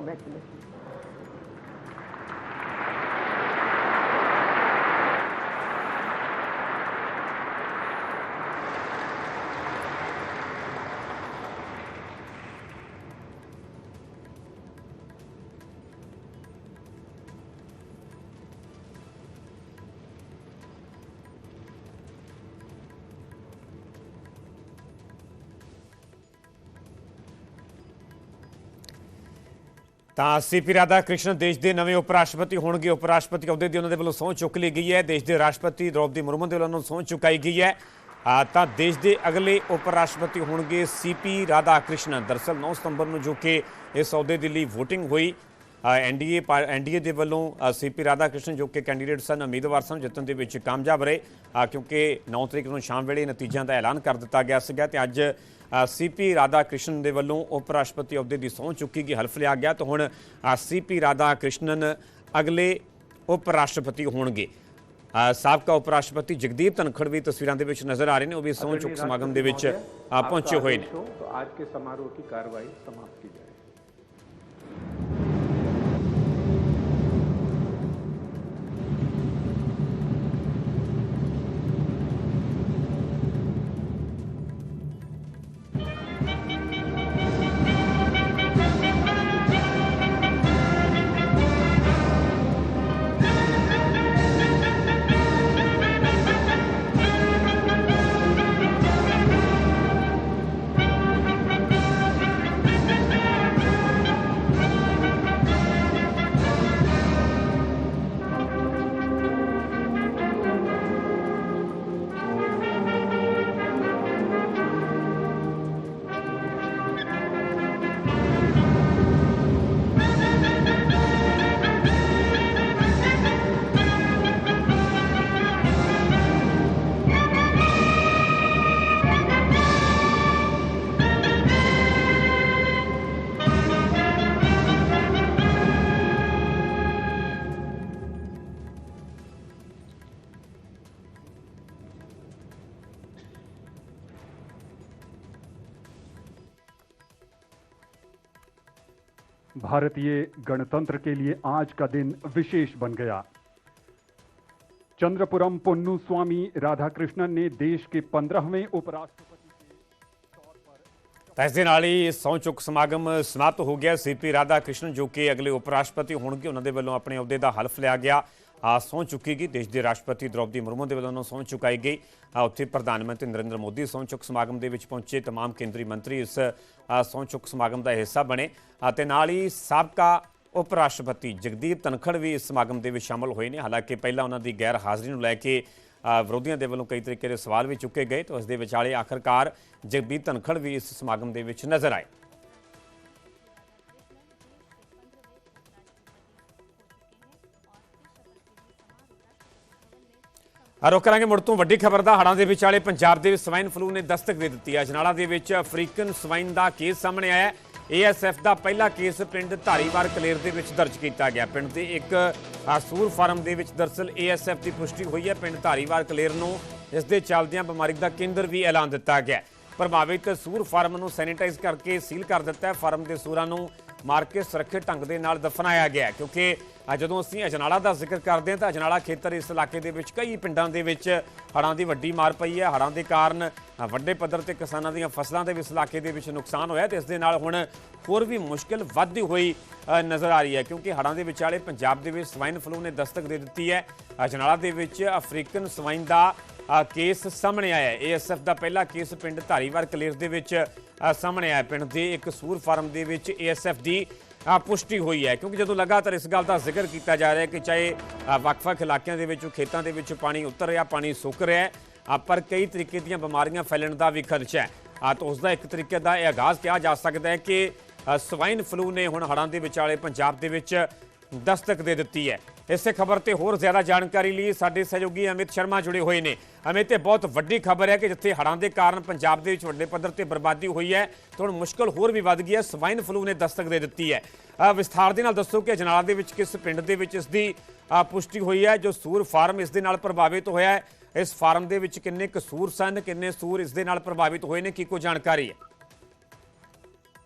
come back to this. ਤਾਂ ਸੀਪੀ ਰਾਧਾ ਕ੍ਰਿਸ਼ਨ ਦੇਸ਼ ਦੇ ਨਵੇਂ ਉਪ ਰਾਸ਼ਟਰਪਤੀ ਹੋਣਗੇ। ਉਪ ਰਾਸ਼ਟਰਪਤੀ ਅਹੁਦੇ ਦੀ ਉਹਨਾਂ ਦੇ ਵੱਲੋਂ ਸਹੁੰ ਚੁੱਕ ਲਈ ਗਈ ਹੈ। ਦੇਸ਼ ਦੇ ਰਾਸ਼ਟਰਪਤੀ ਦ੍ਰੋਪਦੀ ਮੁਰਮੂ ਦੇ ਵੱਲੋਂ ਸਹੁੰ ਚੁਕਾਈ ਗਈ ਹੈ। ਤਾਂ ਦੇਸ਼ ਦੇ ਅਗਲੇ ਉਪ ਰਾਸ਼ਟਰਪਤੀ ਹੋਣਗੇ ਸੀਪੀ ਰਾਧਾ ਕ੍ਰਿਸ਼ਨ ਦਰਸਲ 9 ਸਤੰਬਰ ਨੂੰ ਜੋ ਕਿ ਇਸ ਅਹੁਦੇ ਦੇ ਲਈ VOTING ਹੋਈ। ਐਨਡੀਏ ਐਨਡੀਏ ਦੇ ਵੱਲੋਂ ਸੀਪੀ ਰਾਧਾ ਕ੍ਰਿਸ਼ਨ ਜੋ ਕਿ ਕੈਂਡੀਡੇਟ ਸਨ ਉਮੀਦਵਾਰ ਸਨ ਜਿੱਤਣ ਦੇ ਵਿੱਚ ਕਾਮਯਾਬ ਰਹੇ ਕਿਉਂਕਿ 9 ਤਰੀਕ ਨੂੰ ਸ਼ਾਮ ਵੇਲੇ ਨਤੀਜਿਆਂ ਦਾ ਐਲਾਨ ਕਰ ਦਿੱਤਾ ਗਿਆ ਸੀਗਾ ਤੇ ਅੱਜ ਸੀਪੀ ਰਾਧਾ ਕ੍ਰਿਸ਼ਨ ਦੇ ਵੱਲੋਂ ਉਪ ਰਾਸ਼ਟਰਪਤੀ ਅਹੁਦੇ ਦੀ ਸਹੁੰ ਚੁੱਕੀ ਗਈ ਹਲਫ ਲਿਆ ਗਿਆ ਤਾਂ ਹੁਣ ਸੀਪੀ ਰਾਧਾ ਕ੍ਰਿਸ਼ਨਨ ਅਗਲੇ ਉਪ ਰਾਸ਼ਟਰਪਤੀ ਹੋਣਗੇ ਸਾਬਕਾ ਉਪ ਰਾਸ਼ਟਰਪਤੀ ਜਗਦੀਪ ਧਨਖੜ ਵੀ ਤਸਵੀਰਾਂ ਦੇ ਵਿੱਚ ਨਜ਼ਰ ਆ ਰਹੇ ਨੇ ਉਹ ਵੀ ਸਹੁੰ ਚੁੱਕ ਸਮਾਗਮ ਦੇ ਵਿੱਚ ਪਹੁੰਚੇ ਹੋਏ ਨੇ ਅੱਜ ਕੇ ਸਮਾਰੋਹ ਦੀ ਕਾਰਵਾਈ ਸਮਾਪਤ ਜਾਏ भारतीय गणतंत्र के लिए आज का दिन विशेष बन गया चंद्रपुरम पुन्नु स्वामी राधाकृष्णन ने देश के पंद्रहवें उपराष्ट्रपति ਤਾਂ ਇਸ ਦੇ ਨਾਲ ਹੀ ਸਹੁੰ ਚੁੱਕ ਸਮਾਗਮ ਸਮਾਪਤ ਹੋ ਗਿਆ ਸੀਪੀ ਰਾਧਾ ਕ੍ਰਿਸ਼ਨ ਜੋ ਕਿ ਅਗਲੇ ਉਪ ਰਾਸ਼ਟਰਪਤੀ ਹੋਣਗੇ ਉਹਨਾਂ ਦੇ ਵੱਲੋਂ ਆਪਣੇ ਅਹੁਦੇ ਦਾ ਹਲਫ ਲਿਆ ਗਿਆ ਆ ਸਹੁੰ ਚੁੱਕੀ ਗਈ ਦੇਸ਼ ਦੇ ਰਾਸ਼ਟਰਪਤੀ ਦ੍ਰੌਪਦੀ ਮੁਰਮੂ ਦੇ ਵੱਲੋਂ ਉਹਨਾਂ ਨੂੰ ਸਹੁੰ ਚੁਕਾਈ ਗਈ ਆ ਉੱਥੇ ਪ੍ਰਧਾਨ ਮੰਤਰੀ ਨਰਿੰਦਰ ਮੋਦੀ ਸਹੁੰ ਚੁੱਕ ਸਮਾਗਮ ਦੇ ਵਿੱਚ ਪਹੁੰਚੇ तमाम ਕੇਂਦਰੀ ਮੰਤਰੀ ਇਸ ਆ, ਸਹੁੰ ਚੁੱਕ ਸਮਾਗਮ ਦਾ ਹਿੱਸਾ ਬਣੇ ਅਤੇ ਨਾਲ ਹੀ ਸਾਬਕਾ ਉਪ ਰਾਸ਼ਟਰਪਤੀ ਜਗਦੀਪ ਧਨਖੜ ਵੀ ਇਸ ਸਮਾਗਮ ਦੇ ਵਿੱਚ ਸ਼ਾਮਲ ਹੋਏ ਨੇ ਹਾਲਾਂਕਿ ਪਹਿਲਾਂ ਉਹਨਾਂ ਦੀ ਗੈਰ ਹਾਜ਼ਰੀ ਨੂੰ ਲੈ ਕੇ ਅ, ਵਿਰੋਧੀਆਂ ਦੇ ਵੱਲੋਂ ਕਈ ਤਰੀਕੇ ਦੇ ਸਵਾਲ ਵੀ ਚੁੱਕੇ ਗਏ ਤਾਂ ਉਸ ਦੇ ਵਿਚਾਲੇ ਆਖਰਕਾਰ ਜਗਦੀਪ ਧਨਖੜ ਵੀ ਇਸ ਸਮਾਗਮ ਦੇ ਵਿੱਚ ਨਜ਼ਰ ਆਏ ਰੁਕ ਕਰਾਂਗੇ ਮੁੜ ਤੋਂ ਵੱਡੀ ਖਬਰ ਦਾ। ਹੜਾਂ ਦੇ ਵਿਚਾਲੇ ਪੰਜਾਬ ਦੇ ਵਿੱਚ ਸਵਾਈਨ ਫਲੂ ਨੇ ਦਸਤਕ ਦੇ ਦਿੱਤੀ ਹੈ। ਅਜਨਾਲਾ ਦੇ ਵਿੱਚ ਅਫਰੀਕਨ ਸਵਾਈਨ ਦਾ ਕੇਸ ਸਾਹਮਣੇ ਆਇਆ ਹੈ। ਏਐਸਐਫ ਦਾ ਪਹਿਲਾ ਕੇਸ ਪਿੰਡ ਧਾਰੀਵਾਰ ਕਲੇਰ ਦੇ ਵਿੱਚ ਦਰਜ ਕੀਤਾ ਗਿਆ। ਪਿੰਡ ਦੇ ਇੱਕ ਸੂਰ ਫਾਰਮ ਦੇ ਵਿੱਚ ਦਰਸਲ ਏਐਸਐਫ ਦੀ ਪੁਸ਼ਟੀ ਹੋਈ ਹੈ। ਪਿੰਡ ਧਾਰੀਵਾਰ ਕਲੇਰ ਨੂੰ ਇਸ ਦੇ ਚੱਲਦਿਆਂ ਬਿਮਾਰੀ ਦਾ ਕੇਂਦਰ ਵੀ ਐਲਾਨ ਦਿੱਤਾ ਗਿਆ ਪ੍ਰਭਾਵਿਤ ਸੂਰ ਫਾਰਮ ਨੂੰ ਸੈਨੀਟਾਈਜ਼ ਕਰਕੇ ਸੀਲ ਕਰ ਦਿੱਤਾ ਹੈ। ਫਾਰਮ ਦੇ ਸੂਰਾਂ ਨੂੰ ਮਾਰ ਕੇ ਸੁਰੱਖਿਅਤ ਢੰਗ ਦੇ ਨਾਲ ਦਫਨਾਇਆ ਗਿਆ ਕਿਉਂਕਿ ਜਦੋਂ ਅਸੀਂ ਅਜਨਾਲਾ ਦਾ ਜ਼ਿਕਰ ਕਰਦੇ ਹਾਂ ਤਾਂ ਅਜਨਾਲਾ ਖੇਤਰ ਇਸ ਇਲਾਕੇ ਦੇ ਵਿੱਚ ਕਈ ਪਿੰਡਾਂ ਦੇ ਵਿੱਚ ਹੜ੍ਹਾਂ ਦੀ ਵੱਡੀ ਮਾਰ ਪਈ ਹੈ। ਹੜ੍ਹਾਂ ਦੇ ਕਾਰਨ ਵੱਡੇ ਪੱਧਰ ਤੇ ਕਿਸਾਨਾਂ ਦੀਆਂ ਫਸਲਾਂ ਦੇ ਵੀ ਇਸ ਇਲਾਕੇ ਦੇ ਵਿੱਚ ਨੁਕਸਾਨ ਹੋਇਆ ਤੇ ਇਸ ਦੇ ਨਾਲ ਹੁਣ ਹੋਰ ਵੀ ਮੁਸ਼ਕਲ ਵੱਧਦੀ ਹੋਈ ਨਜ਼ਰ ਆ ਰਹੀ ਹੈ, ਕਿਉਂਕਿ ਹੜ੍ਹਾਂ ਦੇ ਵਿਚਾਲੇ ਪੰਜਾਬ ਦੇ ਵਿੱਚ ਸਵਾਈਨ ਫਲੂ ਨੇ ਦਸਤਕ ਦੇ ਦਿੱਤੀ ਹੈ। ਅਜਨਾਲਾ ਦੇ ਵਿੱਚ ਅਫਰੀਕਨ ਸਵਾਈਨ ਦਾ ਕੇਸ ਸਾਹਮਣੇ ਆਇਆ ਹੈ। ਏਐਸਐਫ ਦਾ ਪਹਿਲਾ ਕੇਸ ਪਿੰਡ ਧਾਰੀਵਾਲ ਕਲੇਰ ਦੇ ਵਿੱਚ ਸਾਹਮਣੇ ਆਇਆ ਪਿੰਡ ਦੇ ਇੱਕ ਸੂਰ ਫਾਰਮ ਦੇ ਵਿੱਚ ਏਐਸਐਫ ਦੀ ਪੁਸ਼ਟੀ ਹੋਈ ਹੈ। ਕਿਉਂਕਿ ਜਦੋਂ ਲਗਾਤਾਰ ਇਸ ਗੱਲ ਦਾ ਜ਼ਿਕਰ ਕੀਤਾ ਜਾ ਰਿਹਾ ਹੈ ਕਿ ਚਾਹੇ ਵੱਖ-ਵੱਖ ਇਲਾਕਿਆਂ ਦੇ ਵਿੱਚ, ਖੇਤਾਂ ਦੇ ਵਿੱਚ ਪਾਣੀ ਉਤਰ ਰਿਹਾ, ਪਾਣੀ ਸੁੱਕ ਰਿਹਾ ਹੈ ਪਰ ਕਈ ਤਰੀਕੇ ਦੀਆਂ ਬਿਮਾਰੀਆਂ ਫੈਲਣ ਦਾ ਵੀ ਖਦਸ਼ਾ ਹੈ। ਆ, ਤਾਂ ਉਸ ਦਾ ਇੱਕ ਤਰੀਕੇ ਦਾ ਇਹ ਆਗਾਜ਼ ਕਿਹਾ ਜਾ ਸਕਦਾ ਹੈ ਕਿ ਸਵਾਈਨ ਫਲੂ ਨੇ ਹੁਣ ਹੜ੍ਹਾਂ ਦੇ ਵਿਚਾਲੇ ਪੰਜਾਬ ਦੇ ਵਿੱਚ ਦਸਤਕ ਦੇ ਦਿੱਤੀ ਹੈ। ਇਸੇ ਖਬਰ ਤੇ ਹੋਰ ਜ਼ਿਆਦਾ ਜਾਣਕਾਰੀ ਲਈ ਸਾਡੇ ਸਹਿਯੋਗੀ ਅਮਿਤ ਸ਼ਰਮਾ ਜੁੜੇ ਹੋਏ ਨੇ। ਅਮਿਤ, ਇਹ ਬਹੁਤ ਵੱਡੀ ਖਬਰ ਹੈ ਕਿ ਜਿੱਥੇ ਹੜ੍ਹਾਂ ਦੇ ਕਾਰਨ ਪੰਜਾਬ ਦੇ ਵਿੱਚ ਵੱਡੇ ਪੱਧਰ ਤੇ ਬਰਬਾਦੀ ਹੋਈ ਹੈ, ਤਾਂ ਹੁਣ ਮੁਸ਼ਕਲ ਹੋਰ ਵੀ ਵੱਧ ਗਈ ਹੈ, ਸਵਾਈਨ ਫਲੂ ਨੇ ਦਸਤਕ ਦੇ ਦਿੱਤੀ ਹੈ। ਵਿਸਥਾਰ ਦੇ ਨਾਲ ਦੱਸੋ ਕਿ ਅਜਨਾਲਾ ਦੇ ਵਿੱਚ ਕਿਸ ਪਿੰਡ ਦੇ ਵਿੱਚ ਇਸ ਦੀ ਪੁਸ਼ਟੀ ਹੋਈ ਹੈ, ਜੋ ਸੂਰ ਫਾਰਮ ਇਸ ਦੇ ਨਾਲ ਪ੍ਰਭਾਵਿਤ ਹੋਇਆ ਹੈ। ਇਸ ਫਾਰਮ ਦੇ ਵਿੱਚ ਕਿੰਨੇ ਕਸੂਰ ਸਨ, ਕਿੰਨੇ ਸੂਰ ਇਸ ਦੇ ਨਾਲ ਪ੍ਰਭਾਵਿਤ ਹੋਏ ਨੇ, ਕੀ ਕੋਈ ਜਾਣਕਾਰੀ ਹੈ?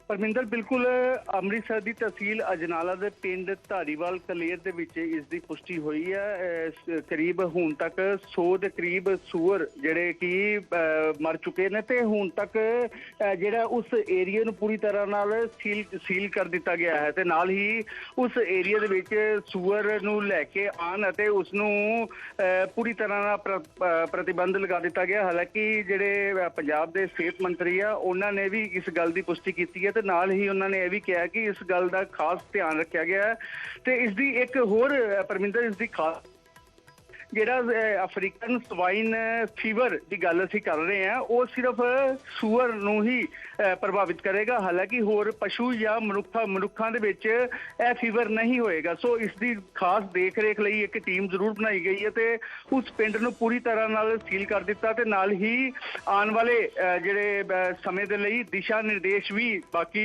ਪਰਮਿੰਦਰ, ਬਿਲਕੁਲ, ਅੰਮ੍ਰਿਤਸਰ ਦੀ ਤਹਿਸੀਲ ਅਜਨਾਲਾ ਦੇ ਪਿੰਡ ਧਾਰੀਵਾਲ ਕਲੇਰ ਦੇ ਵਿੱਚ ਇਸ ਦੀ ਪੁਸ਼ਟੀ ਹੋਈ ਹੈ। ਕਰੀਬ ਹੁਣ ਤੱਕ 100 ਦੇ ਕਰੀਬ ਸੂਰ ਜਿਹੜੇ ਕਿ ਮਰ ਚੁੱਕੇ ਨੇ ਤੇ ਹੁਣ ਤੱਕ ਜਿਹੜਾ ਉਸ ਏਰੀਆ ਨੂੰ ਪੂਰੀ ਤਰ੍ਹਾਂ ਨਾਲ ਸੀਲ ਸੀਲ ਕਰ ਦਿੱਤਾ ਗਿਆ ਹੈ ਤੇ ਨਾਲ ਹੀ ਉਸ ਏਰੀਆ ਦੇ ਵਿੱਚ ਸੂਅਰ ਨੂੰ ਲੈ ਕੇ ਆਣ ਅਤੇ ਉਸ ਨੂੰ ਪੂਰੀ ਤਰ੍ਹਾਂ ਨਾਲ ਪ੍ਰਤੀਬੰਧ ਲਗਾ ਦਿੱਤਾ ਗਿਆ। ਹਾਲਾਂਕਿ ਜਿਹੜੇ ਪੰਜਾਬ ਦੇ ਸਿਹਤ ਮੰਤਰੀ ਆ, ਉਹਨਾਂ ਨੇ ਵੀ ਇਸ ਗੱਲ ਦੀ ਪੁਸ਼ਟੀ ਕੀਤੀ ਹੈ ਤੇ ਨਾਲ ਹੀ ਉਹਨਾਂ ਨੇ ਇਹ ਵੀ ਕਿਹਾ ਕਿ ਇਸ ਗੱਲ ਦਾ ਖਾਸ ਧਿਆਨ ਰੱਖਿਆ ਗਿਆ ਤੇ ਇਸ ਦੀ ਇੱਕ ਹੋਰ ਪਰਮਿੰਦਰ, ਇਸ ਦੀ ਖਾਸ ਜਿਹੜਾ ਅਫਰੀਕਨ ਸਵਾਈਨ ਫੀਵਰ ਦੀ ਗੱਲ ਅਸੀਂ ਕਰ ਰਹੇ ਹਾਂ, ਉਹ ਸਿਰਫ ਸੂਰ ਨੂੰ ਹੀ ਪ੍ਰਭਾਵਿਤ ਕਰੇਗਾ। ਹਾਲਾਂਕਿ ਹੋਰ ਪਸ਼ੂ ਜਾਂ ਮਨੁੱਖਾਂ ਮਨੁੱਖਾਂ ਦੇ ਵਿੱਚ ਇਹ ਫੀਵਰ ਨਹੀਂ ਹੋਏਗਾ। ਸੋ ਇਸ ਦੀ ਖਾਸ ਦੇਖ-ਰੇਖ ਲਈ ਇੱਕ ਟੀਮ ਜ਼ਰੂਰ ਬਣਾਈ ਗਈ ਹੈ ਤੇ ਉਸ ਪਿੰਡ ਨੂੰ ਪੂਰੀ ਤਰ੍ਹਾਂ ਨਾਲ ਸੀਲ ਕਰ ਦਿੱਤਾ ਤੇ ਨਾਲ ਹੀ ਆਉਣ ਵਾਲੇ ਜਿਹੜੇ ਸਮੇਂ ਦੇ ਲਈ ਦਿਸ਼ਾ ਨਿਰਦੇਸ਼ ਵੀ ਬਾਕੀ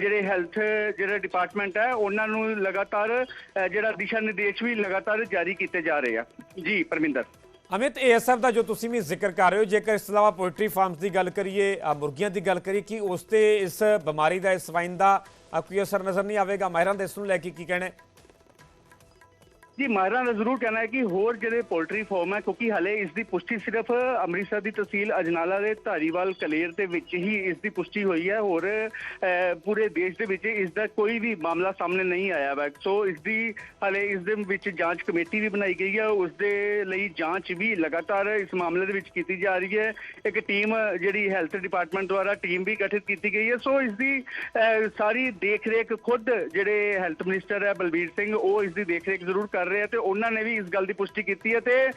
ਜਿਹੜੇ ਹੈਲਥ ਜਿਹੜਾ ਡਿਪਾਰਟਮੈਂਟ ਹੈ, ਉਹਨਾਂ ਨੂੰ ਲਗਾਤਾਰ ਜਿਹੜਾ ਦਿਸ਼ਾ ਨਿਰਦੇਸ਼ ਵੀ ਲਗਾਤਾਰ ਜਾਰੀ ਕੀਤੇ ਜਾ ਰਹੇ ਆ। ਜੀ, ਪਰਮਿੰਦਰ। ਅਮਿਤ ਏਐਸਐਫ ਦਾ ਜੋ ਤੁਸੀਂ ਵੀ ਜ਼ਿਕਰ ਕਰ ਰਹੇ ਹੋ, ਜੇਕਰ ਇਸ ਤੋਂ ਇਲਾਵਾ ਪੋਲਟਰੀ ਫਾਰਮਸ ਦੀ ਗੱਲ ਕਰੀਏ ਮੁਰਗੀਆਂ ਦੀ ਗੱਲ ਕਰੀਏ, ਕਿ ਉਸ ਤੇ ਇਸ ਬਿਮਾਰੀ ਦਾ, ਇਸ ਵਾਈਨ ਦਾ ਕੋਈ ਅਸਰ ਨਜ਼ਰ ਨਹੀਂ ਆਵੇਗਾ? ਮਾਹਿਰਾਂ ਦੇ ਇਸ ਨੂੰ ਲੈ ਕੇ ਕੀ ਕਹਿਣਾ ਹੈ? ਜੀ, ਮਾਹਿਰਾਂ ਦਾ ਜ਼ਰੂਰ ਕਹਿਣਾ ਹੈ ਕਿ ਹੋਰ ਜਿਹੜੇ ਪੋਲਟਰੀ ਫਾਰਮ ਹੈ, ਕਿਉਂਕਿ ਹਲੇ ਇਸ ਦੀ ਪੁਸ਼ਟੀ ਸਿਰਫ ਅੰਮ੍ਰਿਤਸਰ ਦੀ ਤਹਿਸੀਲ ਅਜਨਾਲਾ ਦੇ ਧਾਰੀਵਾਲ ਕਲੇਰ ਦੇ ਵਿੱਚ ਹੀ ਇਸ ਦੀ ਪੁਸ਼ਟੀ ਹੋਈ ਹੈ ਹੋਰ ਪੂਰੇ ਦੇਸ਼ ਦੇ ਵਿੱਚ ਇਸ ਦਾ ਕੋਈ ਵੀ ਮਾਮਲਾ ਸਾਹਮਣੇ ਨਹੀਂ ਆਇਆ ਹੈ ਸੋ ਇਸ ਦੀ ਹਲੇ ਇਸ ਦੇ ਵਿੱਚ ਜਾਂਚ ਕਮੇਟੀ ਵੀ ਬਣਾਈ ਗਈ ਹੈ, ਉਸ ਦੇ ਲਈ ਜਾਂਚ ਵੀ ਲਗਾਤਾਰ ਇਸ ਮਾਮਲੇ ਦੇ ਵਿੱਚ ਕੀਤੀ ਜਾ ਰਹੀ ਹੈ। ਇੱਕ ਟੀਮ ਜਿਹੜੀ ਹੈਲਥ ਡਿਪਾਰਟਮੈਂਟ ਦੁਆਰਾ ਟੀਮ ਵੀ ਗਠਿਤ ਕੀਤੀ ਗਈ ਹੈ। ਸੋ ਇਸ ਦੀ ਸਾਰੀ ਦੇਖ-ਰੇਖ ਖੁਦ ਜਿਹੜੇ ਹੈਲਥ ਮਿਨਿਸਟਰ ਹੈ ਬਲਬੀਰ ਸਿੰਘ, ਉਹ ਇਸ ਦੀ ਦੇਖ-ਰੇਖ ਜ਼ਰੂਰ ਕਰ ਰਹੇ ਆ ਤੇ ਉਹਨਾਂ ਨੇ ਵੀ ਇਸ ਗੱਲ ਦੀ ਪੁਸ਼ਟੀ ਕੀਤੀ ਹੈ ਤੇ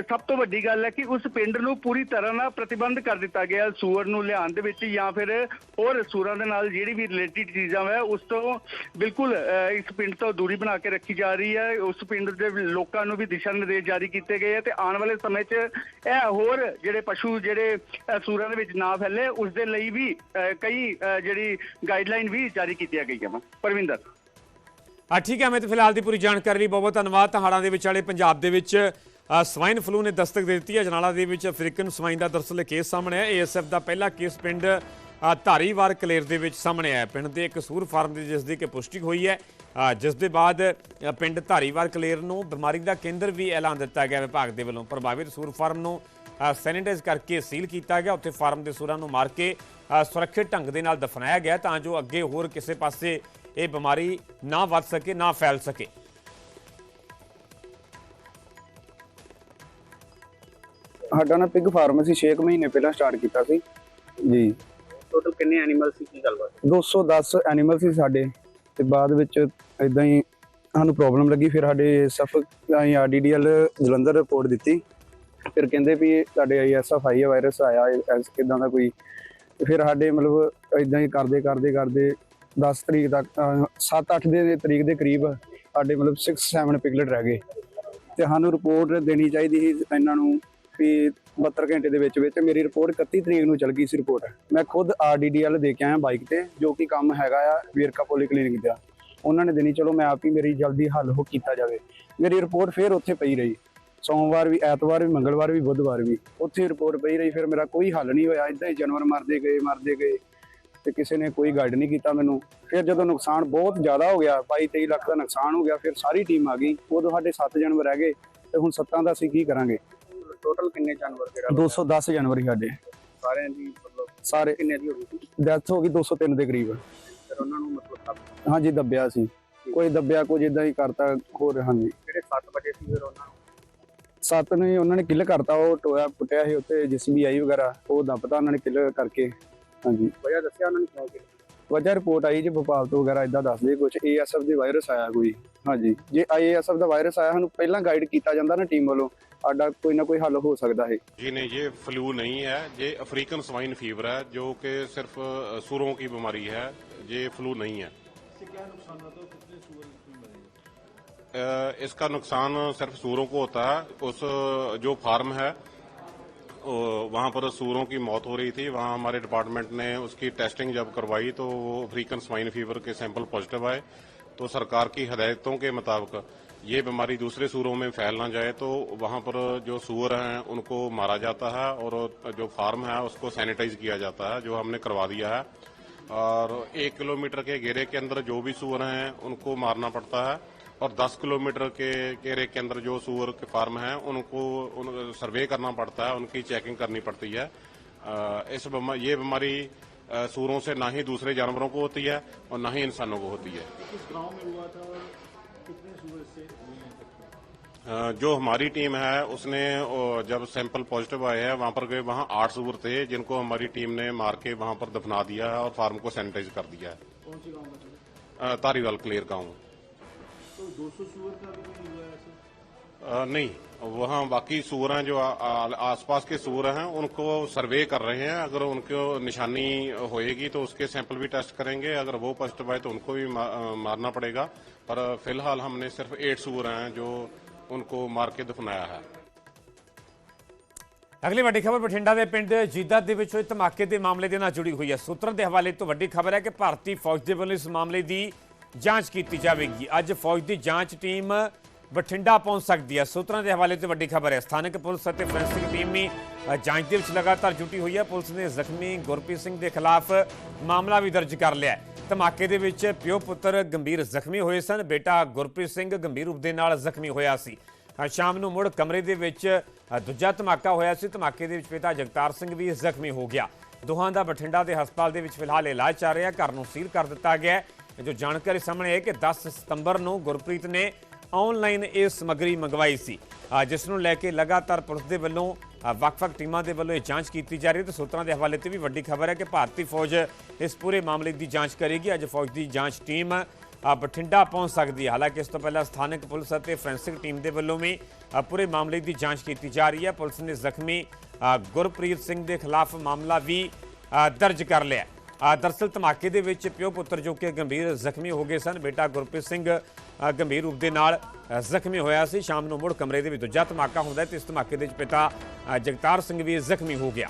ਸਭ ਤੋਂ ਵੱਡੀ ਗੱਲ ਹੈ ਕਿ ਉਸ ਪਿੰਡ ਨੂੰ ਪੂਰੀ ਤਰ੍ਹਾਂ ਨਾਲ ਪ੍ਰਤੀਬੰਧ ਕਰ ਦਿੱਤਾ ਗਿਆ ਸੂਰ ਨੂੰ ਲਿਆਉਣ ਦੇ ਵਿੱਚ ਜਾਂ ਫਿਰ ਹੋਰ ਸੂਰਾਂ ਦੇ ਨਾਲ ਜਿਹੜੀ ਵੀ ਰਿਲੇਟਡ ਚੀਜ਼ਾਂ ਹੈ ਉਸ ਤੋਂ ਬਿਲਕੁਲ ਇਸ ਪਿੰਡ ਤੋਂ ਦੂਰੀ ਬਣਾ ਕੇ ਰੱਖੀ ਜਾ ਰਹੀ ਹੈ। ਉਸ ਪਿੰਡ ਦੇ ਲੋਕਾਂ ਨੂੰ ਵੀ ਦਿਸ਼ਾ ਨਿਰਦੇਸ਼ ਜਾਰੀ ਕੀਤੇ ਗਏ ਆ ਤੇ ਆਉਣ ਵਾਲੇ ਸਮੇਂ 'ਚ ਇਹ ਹੋਰ ਜਿਹੜੇ ਪਸ਼ੂ ਜਿਹੜੇ ਸੂਰਾਂ ਦੇ ਵਿੱਚ ਨਾ ਫੈਲੇ ਉਸ ਦੇ ਲਈ ਵੀ ਅਹ, ਕਈ ਜਿਹੜੀ ਗਾਈਡਲਾਈਨ ਵੀ ਜਾਰੀ ਕੀਤੀਆਂ ਗਈਆਂ ਵਾ। ਪਰਵਿੰਦਰ। ਆ ਠੀਕ ਹੈ, ਮੈਂ ਅਮਿਤ ਫਿਲਹਾਲ ਦੀ ਪੂਰੀ ਜਾਣਕਾਰੀ ਲਈ ਬਹੁਤ ਬਹੁਤ ਧੰਨਵਾਦ ਤਾਂ ਹੜ੍ਹਾਂ ਦੇ ਵਿਚਾਲੇ ਪੰਜਾਬ ਦੇ ਵਿੱਚ ਸਵਾਈਨ ਫਲੂ ਨੇ ਦਸਤਕ ਦੇ ਦਿੱਤੀ ਹੈ। ਜਨਾਲਾ ਦੇ ਵਿੱਚ ਅਫਰੀਕਨ ਸਵਾਈਨ ਦਾ ਦਰਅਸਲ ਕੇਸ ਸਾਹਮਣੇ ਆਇਆ। ਏਐਸਐਫ ਦਾ ਪਹਿਲਾ ਕੇਸ ਪਿੰਡ ਧਾਰੀਵਾਰ ਕਲੇਰ ਦੇ ਵਿੱਚ ਸਾਹਮਣੇ ਆਇਆ। ਪਿੰਡ ਦੇ ਇੱਕ ਸੂਰ ਫਾਰਮ ਦੀ ਜਿਸ ਦੀ ਕਿ ਪੁਸ਼ਟੀ ਹੋਈ ਹੈ ਜਿਸ ਦੇ ਬਾਅਦ ਪਿੰਡ ਧਾਰੀਵਾਰ ਕਲੇਰ ਨੂੰ ਬਿਮਾਰੀ ਦਾ ਕੇਂਦਰ ਵੀ ਐਲਾਨ ਦਿੱਤਾ ਗਿਆ ਵਿਭਾਗ ਦੇ ਵੱਲੋਂ। ਪ੍ਰਭਾਵਿਤ ਸੂਰ ਫਾਰਮ ਨੂੰ ਸੈਨੀਟਾਈਜ਼ ਕਰਕੇ ਸੀਲ ਕੀਤਾ ਗਿਆ। ਉੱਥੇ ਫਾਰਮ ਦੇ ਸੂਰਾਂ ਨੂੰ ਮਾਰ ਕੇ ਸੁਰੱਖਿਅਤ ਢੰਗ ਦੇ ਨਾਲ ਦਫਨਾਇਆ ਗਿਆ ਤਾਂ ਜੋ ਅੱਗੇ ਹੋਰ ਕਿਸੇ ਪਾਸੇ ਇਹ ਬਿਮਾਰੀ ਨਾ ਵੱਧ ਸਕੇ ਨਾ ਫੈਲ ਸਕੇ। ਸਾਡਾ ਨਾ ਪਿਗ ਫਾਰਮ ਅਸੀਂ 6 ਮਹੀਨੇ ਪਹਿਲਾਂ ਸਟਾਰਟ ਕੀਤਾ ਸੀ। ਜੀ। ਟੋਟਲ ਕਿੰਨੇ ਐਨੀਮਲ ਸੀ ਕੀ ਗੱਲਬਾਤ? 210 ਐਨੀਮਲ ਸੀ ਸਾਡੇ ਤੇ ਬਾਅਦ ਵਿੱਚ ਇਦਾਂ ਹੀ ਸਾਨੂੰ ਪ੍ਰੋਬਲਮ ਲੱਗੀ ਫਿਰ ਸਾਡੇ ਸਫ ਅਸੀਂ ਆਰਡੀਡੀਐਲ ਜਲੰਧਰ ਰਿਪੋਰਟ ਦਿੱਤੀ। ਫਿਰ ਕਹਿੰਦੇ ਵੀ ਤੁਹਾਡੇ ਆਈਐਸਐਫ ਆਈ ਵਾਇਰਸ ਆਇਆ ਇਦਾਂ ਦਾ ਕੋਈ। ਫਿਰ ਸਾਡੇ ਮਤਲਬ ਇਦਾਂ ਹੀ ਕਰਦੇ ਕਰਦੇ ਕਰਦੇ 10 ਤਰੀਕ ਤੱਕ 7-8 ਦੇ ਤਰੀਕ ਦੇ ਕਰੀਬ ਸਾਡੇ ਮਤਲਬ 6-7 ਪਿਗਲਟ ਰਹਿ ਗਏ। ਤੇ ਸਾਨੂੰ ਰਿਪੋਰਟ ਦੇਣੀ ਚਾਹੀਦੀ ਸੀ ਇਹਨਾਂ ਨੂੰ ਵੀ 72 ਘੰਟੇ ਦੇ ਵਿੱਚ ਵਿੱਚ ਮੇਰੀ ਰਿਪੋਰਟ 31 ਤਰੀਕ ਨੂੰ ਚੱਲ ਗਈ ਸੀ ਰਿਪੋਰਟ ਮੈਂ ਖੁਦ ਆਰਡੀਡੀਐਲ ਦੇ ਕੇ ਆਇਆ ਬਾਈਕ ਤੇ, ਜੋ ਕਿ ਕੰਮ ਹੈਗਾ ਆ ਵੇਰਕਾ ਪੋਲੀ ਕਲੀਨਿਕ ਦਾ। ਉਹਨਾਂ ਨੇ ਦੇਣੀ, ਚਲੋ ਮੈਂ ਆਪ ਹੀ ਮੇਰੀ ਜਲਦੀ ਹੱਲ ਹੋ ਕੀਤਾ ਜਾਵੇ। ਮੇਰੀ ਰਿਪੋਰਟ ਫਿਰ ਉੱਥੇ ਪਈ ਰਹੀ। ਸੋਮਵਾਰ ਵੀ, ਐਤਵਾਰ ਵੀ, ਮੰਗਲਵਾਰ ਵੀ, ਬੁੱਧਵਾਰ ਵੀ। ਉੱਥੇ ਰਿਪੋਰਟ ਪਈ ਰਹੀ, ਫਿਰ ਮੇਰਾ ਕੋਈ ਹੱਲ ਨਹੀਂ ਹੋਇਆ। ਇਦਾਂ ਹੀ ਜਾਨਵਰ ਮਰਦੇ ਗਏ ਮਰਦੇ ਗਏ। ਤੇ ਕਿਸੇ ਨੇ ਕੋਈ ਗਾਈਡ ਨਹੀਂ ਕੀਤਾ ਮੈਨੂੰ। ਫਿਰ ਜਦੋਂ ਨੁਕਸਾਨ ਬਹੁਤ ਜ਼ਿਆਦਾ ਹੋ ਗਿਆ 22 23 ਲੱਖ ਦਾ ਨੁਕਸਾਨ ਹੋ ਗਿਆ ਫਿਰ ਸਾਰੀ ਟੀਮ ਆ ਗਈ। ਉਦੋਂ ਸਾਡੇ 7 ਜਾਨਵਰ ਰਹਿ ਗਏ ਤੇ ਹੁਣ ਸੱਤਾਂ ਦਾ ਅਸੀਂ ਕੀ ਕਰਾਂਗੇ? ਟੋਟਲ ਕਿੰਨੇ ਜਾਨਵਰ ਜਿਹੜਾ 210 ਜਾਨਵਰ ਸੀ ਸਾਡੇ। ਸਾਰਿਆਂ ਦੀ ਮਤਲਬ ਸਾਰੇ। ਕਿੰਨੇ ਦੀ ਹੋ ਗਈ ਡੈਥ ਹੋ ਗਈ 203 ਦੇ ਕਰੀਬ। ਫਿਰ ਉਹਨਾਂ ਨੂੰ ਮਤਲਬ ਹਾਂਜੀ ਦੱਬਿਆ ਸੀ। ਕੋਈ ਦੱਬਿਆ ਕੁਝ ਇਦਾਂ ਹੀ ਕਰਤਾ ਹੋਰ ਹਾਂਜੀ। ਜਿਹੜੇ 7 ਵਜੇ ਸੀ ਫਿਰ ਉਹਨਾਂ ਨੂੰ? ਸੱਤ ਨੂੰ ਹੀ ਉਹਨਾਂ ਨੇ ਕਿੱਲ ਕਰਤਾ ਉਹ ਟੋਇਆ ਪੁੱਟਿਆ ਸੀ ਉੱਤੇ ਜਿਸਮੀ ਆਈ ਵਗੈਰਾ ਉਹ ਦੱਬਤਾ ਉਹਨਾਂ ਨੇ ਕਿੱਲ ਕਰਕੇ। ਹਾਂਜੀ ਵਜ੍ਹਾ ਦੱਸਿਆ ਉਹਨਾਂ ਨੇ ਕਿਉਂ ਕਿ ਵਜ੍ਹਾ ਰਿਪੋਰਟ ਆਈ ਜੇ ਭੋਪਾਲ ਤੋਂ ਵਗੈਰਾ ਇਦਾਂ ਦੱਸਦੇ ਕੁਝ ਏਐਸਐਫ ਦੇ ਵਾਇਰਸ ਆਇਆ ਕੋਈ ਹਾਂਜੀ ਜੇ ਆਈਐਸਐਫ ਦਾ ਵਾਇਰਸ ਆਇਆ ਸਾਨੂੰ ਪਹਿਲਾਂ ਗਾਈਡ ਕੀਤਾ ਜਾਂਦਾ ਨਾ ਟੀਮ ਵੱਲੋਂ ਸਾਡਾ ਕੋਈ ਨਾ ਕੋਈ ਹੱਲ ਹੋ ਸਕਦਾ ਹੈ जी नहीं ये फ्लू नहीं है ये अफ्रीकन स्वाइन फीवर है जो कि सिर्फ अ, सूरों की बीमारी है ये फ्लू नहीं है अ, इसका नुकसान सिर्फ सूरों को होता है उस अ, जो फार्म है अ, वहाँ पर सूरों की मौत हो रही थी। वहाँ हमारे डिपार्टमेंट ने उसकी टेस्टिंग जब करवाई तो वो अफ्रीकन स्वाइन फीवर के सैंपल पॉजिटिव आए। तो सरकार की हदायतों के मुताबिक ये बीमारी दूसरे सूरों में फैल ना जाए तो वहाँ पर जो सूअर हैं, उनको मारा जाता है और जो फार्म है, उसको सैनिटाइज किया जाता है, जो हमने करवा दिया है। और एक किलोमीटर के घेरे के अंदर जो भी सूअर हैं, उनको मारना पड़ता है। और 10 किलोमीटर के घेरे के अंदर जो सूअर के फार्म हैं उनको उन सर्वे करना पड़ता है उनकी चेकिंग करनी पड़ती है। इस बीमा, ये बीमारी सूरों से ना ही दूसरे जानवरों को होती है और ना ही इंसानों को होती है। जो हमारी टीम है उसने जब सैंपल पॉजिटिव आए हैं वहाँ पर गए वहाँ आठ सूअर थे जिनको हमारी टीम ने मार के वहाँ पर दफना दिया है और फार्म को सैनिटाइज कर दिया है। तारीवाल क्लियर गाँव। अ, नहीं वहाँ बाकी सूअर हैं जो आ- आ- आसपास के सूअर हैं उनको सर्वे कर रहे हैं अगर उनको निशानी होएगी तो उसके सैंपल भी टेस्ट करेंगे अगर वो पॉजिटिव आए तो उनको भी मा, अ, मारना पड़ेगा पर फिलहाल हमने सिर्फ एट सूअर हैं जो उनको मार के दफनाया है ਅਗਲੀ ਵੱਡੀ ਖਬਰ ਬਠਿੰਡਾ ਦੇ ਪਿੰਡ ਜੀਦਾ ਦੇ ਵਿੱਚ ਹੋਏ ਧਮਾਕੇ ਦੇ ਮਾਮਲੇ ਦੇ ਨਾਲ ਜੁੜੀ ਹੋਈ ਹੈ ਸੂਤਰਾਂ ਦੇ ਹਵਾਲੇ ਤੋਂ ਵੱਡੀ ਖਬਰ ਹੈ ਕਿ ਭਾਰਤੀ ਫੌਜ ਦੇ ਵੱਲੋਂ ਇਸ ਮਾਮਲੇ ਦੀ ਜਾਂਚ ਕੀਤੀ ਜਾਵੇਗੀ। ਅੱਜ ਫੌਜ ਦੀ ਜਾਂਚ ਟੀਮ ਬਠਿੰਡਾ ਪਹੁੰਚ ਸਕਦੀ ਹੈ। ਸੂਤਰਾਂ ਦੇ ਹਵਾਲੇ ਤੋਂ ਵੱਡੀ ਖਬਰ ਹੈ ਸਥਾਨਕ ਪੁਲਿਸ ਅਤੇ ਫੋਰੈਂਸਿਕ ਟੀਮ ਵੀ ਜਾਂਚ ਦੇ ਵਿੱਚ ਲਗਾਤਾਰ ਜੁਟੀ ਹੋਈ ਹੈ। ਪੁਲਿਸ ਨੇ ਜ਼ਖਮੀ ਗੁਰਪ੍ਰੀਤ ਸਿੰਘ ਦੇ ਖਿਲਾਫ ਮਾਮਲਾ ਵੀ ਦਰਜ ਕਰ ਲਿਆ ਹੈ। ਧਮਾਕੇ ਦੇ ਵਿੱਚ ਪਿਓ ਪੁੱਤਰ ਗੰਭੀਰ ਜ਼ਖਮੀ ਹੋਏ ਸਨ ਬੇਟਾ ਗੁਰਪ੍ਰੀਤ ਸਿੰਘ ਗੰਭੀਰ ਰੂਪ ਦੇ ਨਾਲ ਜ਼ਖਮੀ ਹੋਇਆ ਸੀ। ਹਾਂ, ਸ਼ਾਮ ਨੂੰ ਮੁੜ ਕਮਰੇ ਦੇ ਵਿੱਚ ਦੂਜਾ ਧਮਾਕਾ ਹੋਇਆ ਸੀ। ਧਮਾਕੇ ਦੇ ਵਿੱਚ ਪਿਤਾ ਜਗਤਾਰ ਸਿੰਘ ਵੀ ਜ਼ਖਮੀ ਹੋ ਗਿਆ। ਦੋਹਾਂ ਦਾ ਬਠਿੰਡਾ ਦੇ ਹਸਪਤਾਲ ਦੇ ਵਿੱਚ ਫਿਲਹਾਲ ਇਲਾਜ ਚੱਲ ਰਿਹਾ ਘਰ ਨੂੰ ਸੀਲ ਕਰ ਦਿੱਤਾ ਗਿਆ ਜੋ ਜਾਣਕਾਰੀ ਸਾਹਮਣੇ ਹੈ ਕਿ 10 ਸਤੰਬਰ ਨੂੰ ਗੁਰਪ੍ਰੀਤ ਨੇ ਆਨਲਾਈਨ ਇਹ ਸਮੱਗਰੀ ਮੰਗਵਾਈ ਸੀ। ਜਿਸ ਨੂੰ ਲੈ ਕੇ ਲਗਾਤਾਰ ਪੁਲਿਸ ਦੇ ਵੱਲੋਂ ਵੱਖ-ਵੱਖ ਟੀਮਾਂ ਦੇ ਵੱਲੋਂ ਇਹ ਜਾਂਚ ਕੀਤੀ ਜਾ ਰਹੀ ਹੈ ਤੇ ਸੂਤਰਾਂ ਦੇ ਹਵਾਲੇ ਤੇ ਵੀ ਵੱਡੀ ਖਬਰ ਹੈ ਕਿ ਭਾਰਤੀ ਫੌਜ ਇਸ ਪੂਰੇ ਮਾਮਲੇ ਦੀ ਜਾਂਚ ਕਰੇਗੀ। ਅੱਜ ਫੌਜ ਦੀ ਜਾਂਚ ਟੀਮ ਬਠਿੰਡਾ ਪਹੁੰਚ ਸਕਦੀ ਹੈ। ਹਾਲਾਂਕਿ ਇਸ ਤੋਂ ਪਹਿਲਾਂ ਸਥਾਨਕ ਪੁਲਿਸ ਅਤੇ ਫੋਰੈਂਸਿਕ ਟੀਮ ਦੇ ਵੱਲੋਂ ਵੀ ਪੂਰੇ ਮਾਮਲੇ ਦੀ ਜਾਂਚ ਕੀਤੀ ਜਾ ਰਹੀ ਹੈ। ਪੁਲਿਸ ਨੇ ਜ਼ਖਮੀ ਗੁਰਪ੍ਰੀਤ ਸਿੰਘ ਦੇ ਖਿਲਾਫ ਮਾਮਲਾ ਵੀ ਦਰਜ ਕਰ ਲਿਆ ਹੈ। ਦਰਅਸਲ ਧਮਾਕੇ ਦੇ ਵਿੱਚ ਪਿਓ ਪੁੱਤਰ ਜੋ ਕਿ ਗੰਭੀਰ ਜ਼ਖਮੀ ਹੋ ਗਏ ਸਨ, ਬੇਟਾ ਗੁਰਪ੍ਰੀਤ ਸਿੰਘ ਗੰਭੀਰ ਰੂਪ ਦੇ ਨਾਲ ਜ਼ਖਮੀ ਹੋਇਆ ਸੀ ਸ਼ਾਮ ਨੂੰ ਮੁੜ ਕਮਰੇ ਦੇ ਵਿੱਚ ਦੂਜਾ ਧਮਾਕਾ ਹੁੰਦਾ ਹੈ ਤੇ ਇਸ ਧਮਾਕੇ ਦੇ ਵਿੱਚ ਪਿਤਾ ਜਗਤਾਰ ਸਿੰਘ ਵੀ ਜ਼ਖਮੀ ਹੋ ਗਿਆ